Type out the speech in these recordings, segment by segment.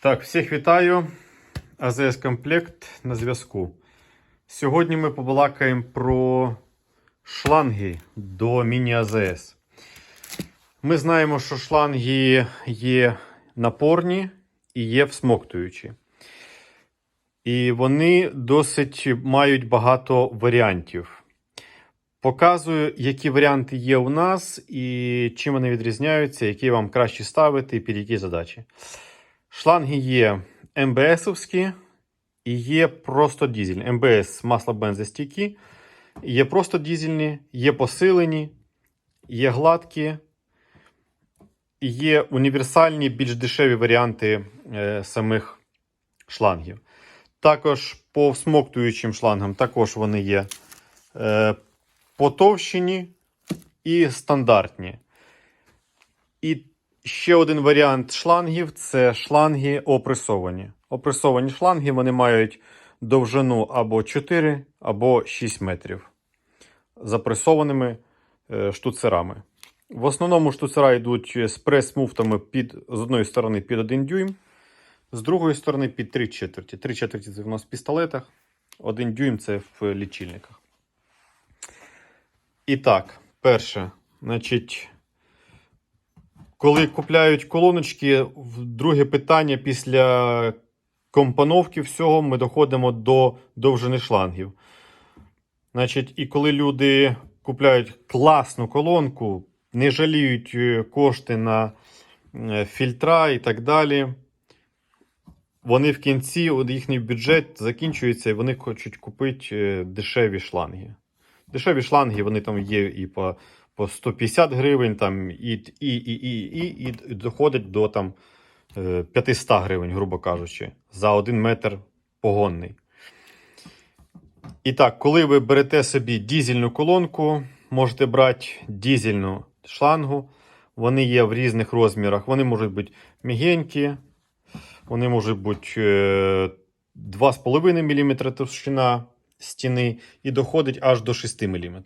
Так, всіх вітаю. АЗС Комплект на зв'язку. Сьогодні ми побалакаємо про шланги до міні-АЗС. Ми знаємо, що шланги є напорні і є всмоктуючі. І вони досить мають багато варіантів. Показую, які варіанти є у нас і чим вони відрізняються, які вам краще ставити і під які задачі. Шланги є МБСовські і є просто дізельні. МБС масло бензостійкі, є просто дізельні, є посилені, є гладкі, є універсальні, більш дешеві варіанти е, самих шлангів. Також по всмоктуючим шлангам також вони є е, потовщені і стандартні. І ще один варіант шлангів це шланги опресовані. Опресовані шланги вони мають довжину або 4, або 6 метрів запресованими е, штуцерами. В основному штуцера йдуть з прес-муфтами під, з одної сторони під 1 дюйм, з другої сторони під 3 четверті. 3 четверті це в нас в пістолетах, 1 дюйм це в лічильниках. І так, перше, значить, коли купляють колоночки, друге питання після компоновки всього ми доходимо до довжини шлангів. Значить, і коли люди купляють класну колонку, не жаліють е, кошти на е, фільтра і так далі. Вони в кінці, їхній бюджет закінчується, і вони хочуть купити е, дешеві шланги. Дешеві шланги, вони там є і по, по 150 гривень, там, і, і, і, і, і, і доходять до там, е, 500 гривень, грубо кажучи, за один метр погонний. І так, коли ви берете собі дізельну колонку, можете брати дізельну шлангу. Вони є в різних розмірах. Вони можуть бути мігенькі, вони можуть бути е, 2,5 мм товщина стіни і доходить аж до 6 мм.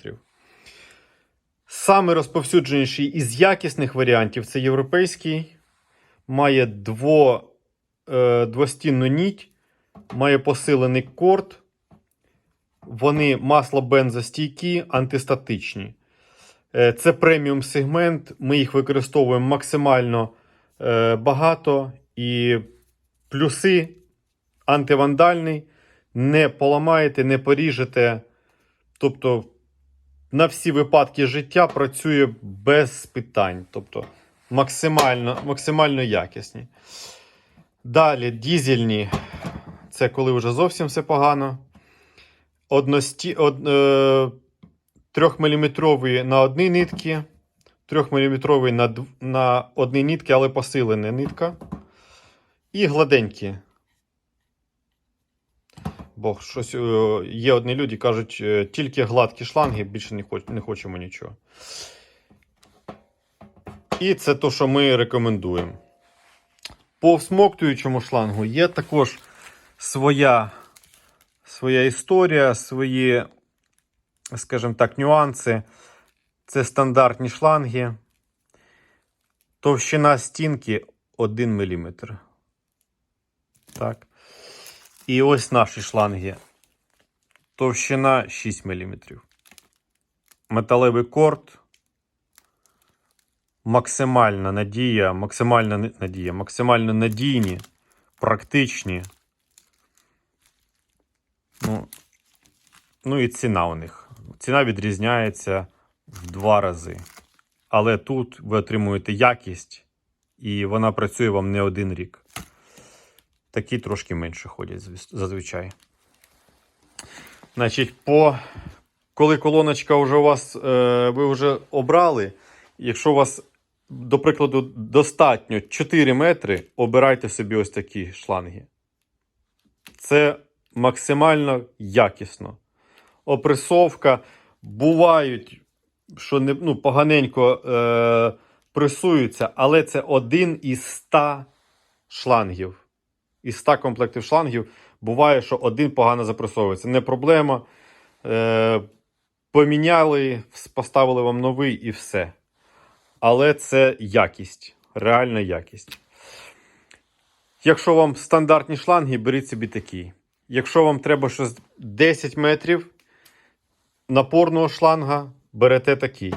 Саме розповсюдженіший із якісних варіантів це європейський. Має дво, е, двостінну ніть, має посилений корд. Вони масло-бензостійкі, антистатичні. Е, Це преміум сегмент. Ми їх використовуємо максимально е, багато. І плюси антивандальний. Не поламаєте, не поріжете. Тобто на всі випадки життя працює без питань. Тобто максимально, максимально якісні. Далі дізельні. Це коли вже зовсім все погано. Одності, од, е, 3-мм на одній нитці, 3-мм на, на одній нитці, але посилена нитка. І гладенькі. Бо щось е, є одні люди, кажуть, е, тільки гладкі шланги, більше не, хоч, не хочемо нічого. І це те, що ми рекомендуємо. По всмоктуючому шлангу є також своя, своя історія, свої, скажімо так, нюанси. Це стандартні шланги. Товщина стінки 1 мм. Так. І ось наші шланги. Товщина 6 мм. Металевий корд. Максимальна надія, максимальна надія, максимально надійні, практичні. Ну, ну і ціна у них. Ціна відрізняється в два рази. Але тут ви отримуєте якість, і вона працює вам не один рік. Такі трошки менше ходять зазвичай. Значить, по... коли колоночка вже у вас, е, ви вже обрали, якщо у вас, до прикладу, достатньо 4 метри, обирайте собі ось такі шланги. Це максимально якісно. Опресовка. Бувають, що не, ну, поганенько е, пресуються, але це один із 100 шлангів із 100 комплектів шлангів буває, що один погано запресовується. Не проблема. Е, поміняли, поставили вам новий і все. Але це якість, реальна якість. Якщо вам стандартні шланги, беріть собі такі. Якщо вам треба щось 10 метрів напорного шланга, берете такий.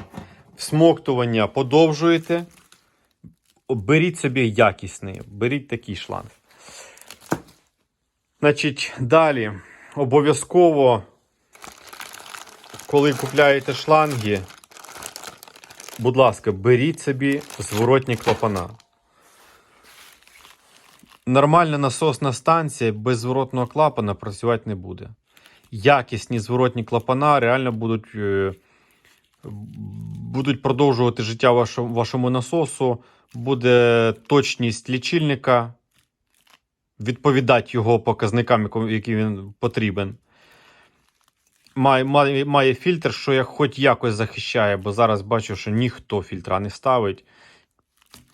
Всмоктування подовжуєте. Беріть собі якісний, беріть такий шланг. Значить, далі обов'язково, коли купляєте шланги, будь ласка, беріть собі зворотні клапана. Нормальна насосна станція без зворотного клапана працювати не буде. Якісні зворотні клапана реально будуть, е, будуть продовжувати життя вашому, вашому насосу, буде точність лічильника, відповідати його показникам, які він потрібен. Має, має, має фільтр, що я хоч якось захищає, бо зараз бачу, що ніхто фільтра не ставить.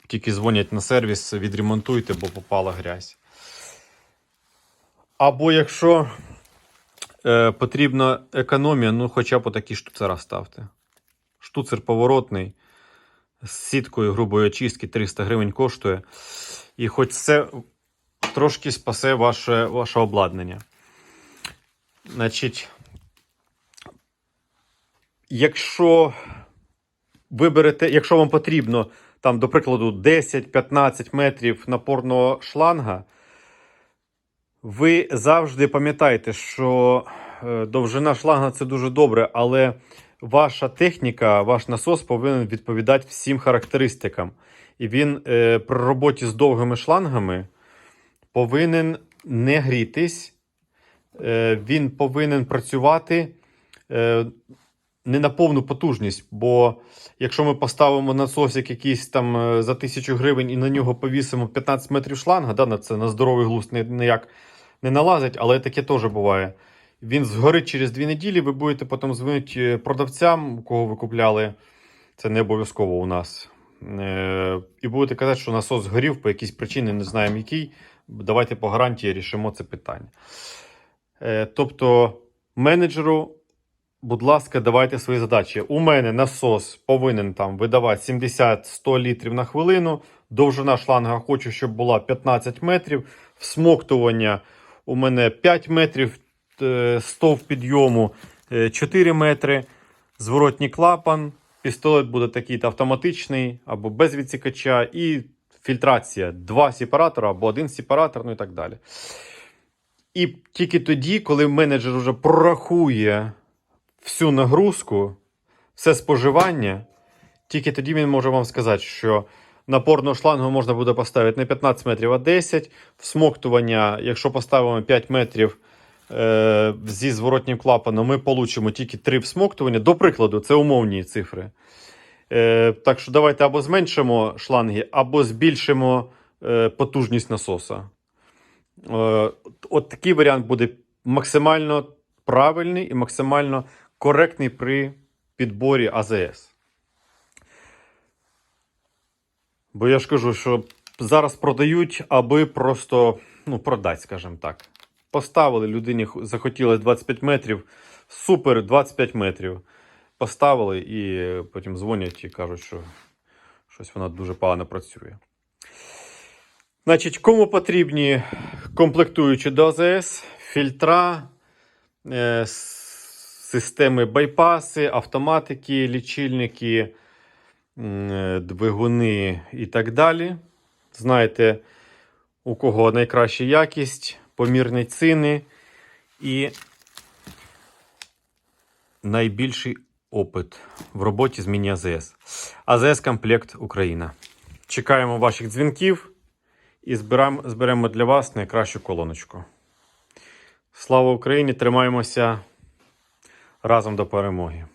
Тільки дзвонять на сервіс, відремонтуйте, бо попала грязь. Або якщо е, потрібна економія, ну хоча б отакі штуцера ставте. Штуцер поворотний з сіткою грубої очистки 300 гривень коштує. І хоч це трошки спасе ваше, ваше обладнання. Значить, якщо ви берете, якщо вам потрібно, там, до прикладу, 10-15 метрів напорного шланга, ви завжди пам'ятаєте, що е, довжина шланга це дуже добре, але ваша техніка, ваш насос повинен відповідати всім характеристикам. І він е, при роботі з довгими шлангами повинен не грітись, е, він повинен працювати е, не на повну потужність. Бо якщо ми поставимо насосик якийсь там е, за тисячу гривень і на нього повісимо 15 метрів шланга, да, на це на здоровий глузд ніяк не налазить, але таке теж буває. Він згорить через дві неділі, ви будете потім дзвонити продавцям, кого ви купляли. Це не обов'язково у нас. І будете казати, що насос згорів по якійсь причині, не знаємо який. Давайте по гарантії рішимо це питання. Е, Тобто, менеджеру, будь ласка, давайте свої задачі. У мене насос повинен там видавати 70-100 літрів на хвилину. Довжина шланга хочу, щоб була 15 метрів. Всмоктування у мене 5 метрів, е, стов підйому е, 4 метри. Зворотній клапан. Пістолет буде такий автоматичний або без відсікача. І фільтрація. Два сепаратора або один сепаратор, ну і так далі. І тільки тоді, коли менеджер вже прорахує всю нагрузку, все споживання, тільки тоді він може вам сказати, що напорного шлангу можна буде поставити не 15 метрів, а 10. Всмоктування, якщо поставимо 5 метрів е, зі зворотнім клапаном, ми получимо тільки 3 всмоктування. До прикладу, це умовні цифри. Е, так що давайте або зменшимо шланги, або збільшимо е, потужність насоса. Е, От такий варіант буде максимально правильний і максимально коректний при підборі АЗС. Бо я ж кажу, що зараз продають, аби просто ну, продати, скажімо так. Поставили людині, захотілося 25 метрів. Супер, 25 метрів. Поставили і потім дзвонять і кажуть, що щось вона дуже погано працює. Значить, кому потрібні комплектуючі до АЗС, фільтра, е, системи байпаси, автоматики, лічильники, е, двигуни і так далі. Знаєте, у кого найкраща якість, помірні ціни і найбільший опит в роботі з міні-АЗС. АЗС Комплект Україна. Чекаємо ваших дзвінків і зберемо, для вас найкращу колоночку. Слава Україні! Тримаємося разом до перемоги!